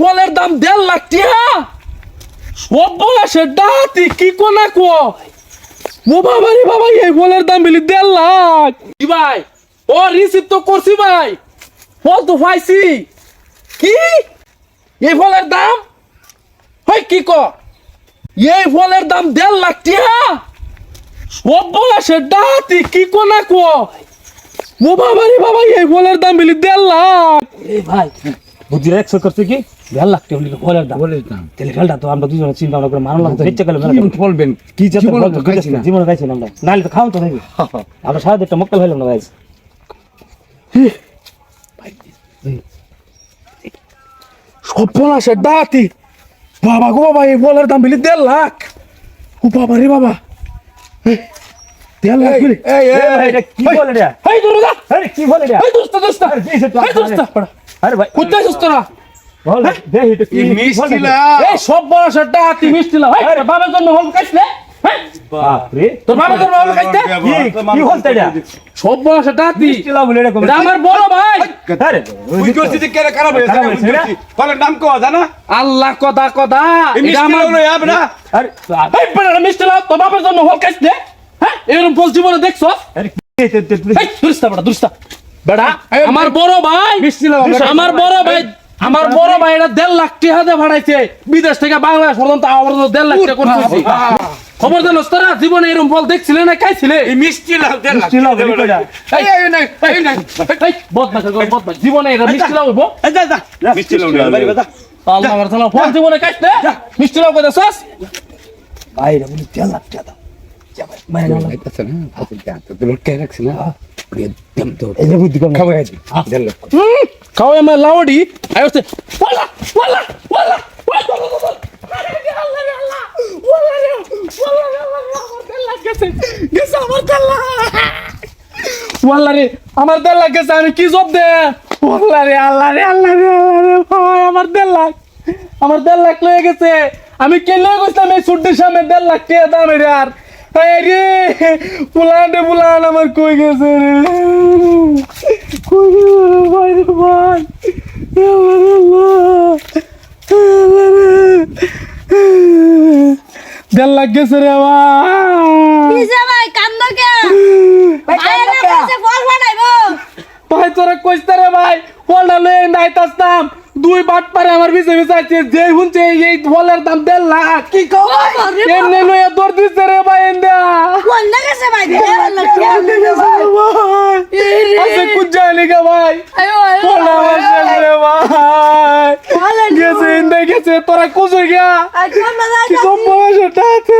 ফলের দাম দেড় লাখ টিয়া ডাতি কি কোনা কো? ও বাবা রে বাবা, এই ফলের দাম বিলি দেড় লাখ। কি ভাই, ও রিসিভ তো করছি ভাই। তো পাইছি। কি? এই ফলের দাম? হয় কি ক? এই ফলের দাম দেড় লাখ টিয়া সব বয়সের ডাতি কি কোনা কো? ও বাবা রে বাবা, এই ফলের দাম বিলি দেড় লাখ। এই ভাই বুদ্ধির একশো করছে কি দেড় লাখ টাকা বলি ফলের দাম। বলে দাম। তাহলে ফেলটা তো আমরা দুজনে চিন্তা ভাবনা করে মানলাম তো ইচ্ছা করলাম কি বলবেন কি যাতে জীবনে তো ফল খাইছি না। জীবনে খাইছি না আমরা। নাহলে তো খাওয়ান তো নাকি আমরা সারাদিন একটা মক্কেল হইলাম না গাইছি সর্বনাশের ডাতি। বাবা গো বাবা এই ফলের দাম বিলি দেড় লাখ। ও বাবা রে বাবা। এটা কি বলে রে? আরে কি বলে রে? দোস্ত দোস্ত দোস্ত আরে ভাই। কোথায় দোস্ত না বল এটা কি। এই সব বাবার জন্য হল কাটলে আল্লাহ কথা কথা মিষ্টি লাও তোর বাবার জন্য হল হ্যাঁ এরকম ফল জীবনে দেখছ? দুরস্তা বেটা দুরস্তা। বেটা আমার বড় ভাই। আমার বড় ভাই আমার বড় ভাই এটা দেড় লাখ টাকা দিয়ে ভাড়াইছে। বিদেশ থেকে বাংলাদেশ পর্যন্ত আমার দেড় লাখ টাকা করতেছি খবর দেন তোরা জীবনে এরকম ফল দেখছিলে না খাইছিলে? এই মিষ্টি লাউ দেন মিষ্টি লাউ এই এই নাই এই নাই এই বদমাশ বদমাশ। জীবনে এটা মিষ্টি লাউ হইবো এই যা যা। মিষ্টি লাউ নিয়ে বাড়ি বাজা আল্লাহ আমার ফল জীবনে মিষ্টি লাউ ভাই রে বলি দেড় লাখ টাকা দাও যা ভাই মানে না আচ্ছা না ফাজিল কে তো লোট কে রাখছ না দেম তো এই যে বুদ্ধি কম খাওয়া আছে দেন লোক খাওয়া আমার লাউডি আই হচ্ছে ওয়ালা ওয়ালা ওয়ালা ওয়ালা আল্লাহ রে আল্লাহ ওয়ালা রে ওয়ালা রে আল্লাহ আমার দেড় লাখ গেছে গেছে আমার দেড় লাখ ওয়াল্লা রে আমার দেড় লাখ গেছে আমি কি জব দে ওয়াল্লা রে আল্লাহ রে আল্লাহ রে আল্লাহ রে ভাই আমার দেড় লাখ আমার দেড় লাখ লয়ে গেছে আমি কে লয়ে গেছিলাম এই ছুটির সামনে দেড় লাখ টাকা দাম এটা আর এই রে পুলান রে পুলান আমার কই গেছে রে? কই রে ভাই রে ভাই? দেড় লাখ গেছে রে ভাই ভাই কান্দ কে? ভাই তোরা কইতে রে ভাই ফলটা লয়ে নাইতাস্তাম দুই বাট পারে আমার বিছে বিচারছে যে হুনছে এই ফলের দাম দেড় লাখ কি কও ভাই এমনি লয়ে দৌড় দিচ্ছে রে ভাই এন্দা কোন না গেছে ভাই আছে কুজ্জা লিগা ভাই আমার শেষ রে ভাই গেছে এন্দা গেছে তোরা কুজো গিয়া আচ্ছা কি সব বয়সে টাতে